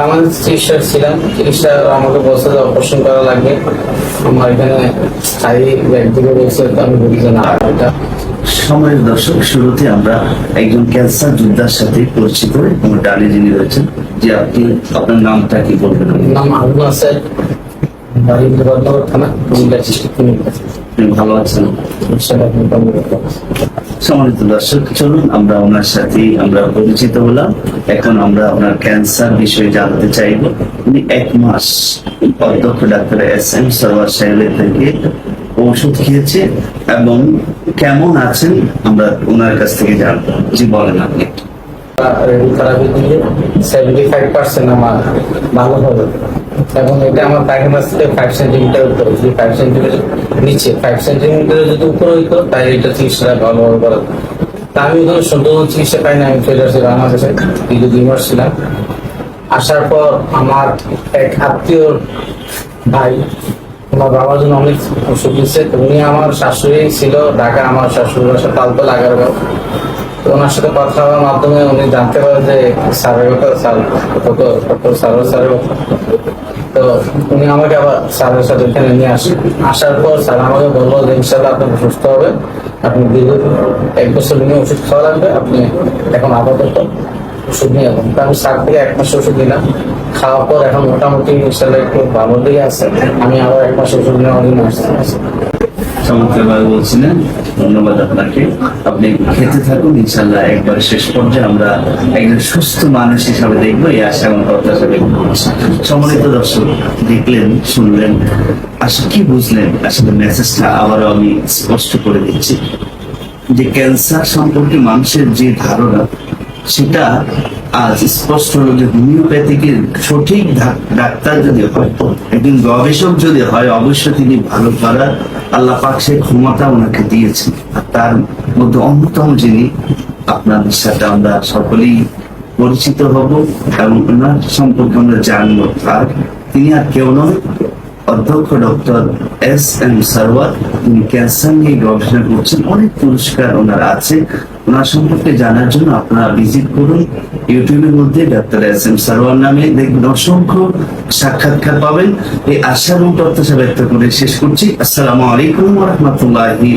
বাংলাদেশ চিকিৎসা ছিলাম। চিকিৎসা আমাকে বলছে যে অপারেশন করা লাগবে। আমার এখানে স্থায়ী একদিকে বলছে আমি না এটা সময়ের দর্শক শুরুতে আমরা একজন ক্যান্সার যোদ্ধার সাথে পরিচিত এবং ডানে যিনি রয়েছেন যে আপনি আপনার নামটা কি বলবেন? নাম আবু বাড়ি বদনগর থানা কুমিল্লা ভালো আছেন? সম্মানিত দর্শক, চলুন আমরা ওনার সাথে আমরা পরিচিত হলাম। এখন আমরা ওনার ক্যান্সার বিষয়ে জানতে চাইব। উনি এক মাস অধ্যক্ষ ডাক্তার এস এম সরওয়ার সাহেবের থেকে ওষুধ খেয়েছে এবং কেমন আছেন আমরা ওনার কাছ থেকে জানব। জি, বলেন আপনি। রেডি দিয়ে সেভেন্টি ফাইভ পার্সেন্ট আমার ভালো হবে। এবং এটা আমার পায়খানার থেকে ফাইভ সেন্টিমিটার উপরে। যদি ফাইভ সেন্টিমিটার নিচে ফাইভ সেন্টিমিটার যদি উপরে হইতো তাই এটা চিকিৎসাটা ভালোভাবে। তা আমি ওখানে সম্পূর্ণ চিকিৎসা পাই না আমি চলে আসছি বাংলাদেশে। দীর্ঘ দুই মাস ছিলাম। আসার পর আমার এক আত্মীয় ভাই আমার বাবার জন্য অনেক ওষুধ দিচ্ছে উনি আমার শাশুড়ি ছিল, ঢাকা আমার শাশুড়ি বাসা লাগার তো ওনার সাথে কথা হওয়ার মাধ্যমে উনি জানতে পারে যে স্যারের কথা স্যার, কত কত স্যার। স্যারের কথা তো উনি আমাকে আবার স্যারের সাথে এখানে নিয়ে আসেন আসার পর স্যার আমাকে বলল যে ইনশাল্লাহ আপনি সুস্থ হবে আপনি দীর্ঘ, এক বছর নিয়ে ওষুধ খাওয়া লাগবে, আপনি এখন আপাতত ওষুধ নিয়ে যাবেন তো আমি স্যার থেকে এক মাস ওষুধ নিলাম। খাওয়ার পর এখন মোটামুটি ইনশাল্লাহ একটু ভালো দিকে আছে। আমি আবার এক মাস ওষুধ নেওয়ার জন্য আসছি চমৎকারভাবে আশা দেখলেন, শুনলেন কি বুঝলেন? আসলে আমি স্পষ্ট করে দিচ্ছি। যে ক্যান্সার সম্পর্কে মানুষের যে ধারণা সেটা আজ স্পষ্ট যে হোমিওপ্যাথিকের সঠিক ডাক্তার যদি হয়, একজন গবেষক যদি হয়, অবশ্যই তিনি ভালো করার আল্লাহ পাক সে ক্ষমতা ওনাকে দিয়েছেন। আর তার মধ্যে অন্যতম যিনি আপনাদের সাথে আমরা সকলেই পরিচিত হব এবং ওনার সম্পর্কে আমরা জানব আর তিনি আর কেউ নয়, অধ্যক্ষ ডক্টর এস এম সারওয়ার তিনি ক্যান্সার নিয়ে গবেষণা করছেন, অনেক পুরস্কার ওনার আছে। ওনার সম্পর্কে জানার জন্য আপনারা ভিজিট করুন। ইউটিউবের মধ্যে ডাক্তার এস এম সারোয়ার নামে দেখবেন অসংখ্য সাক্ষাৎকার পাবেন। এই আশা এবং প্রত্যাশা ব্যক্ত করে শেষ করছি। আসসালামু আলাইকুম রহমতুল্লাহি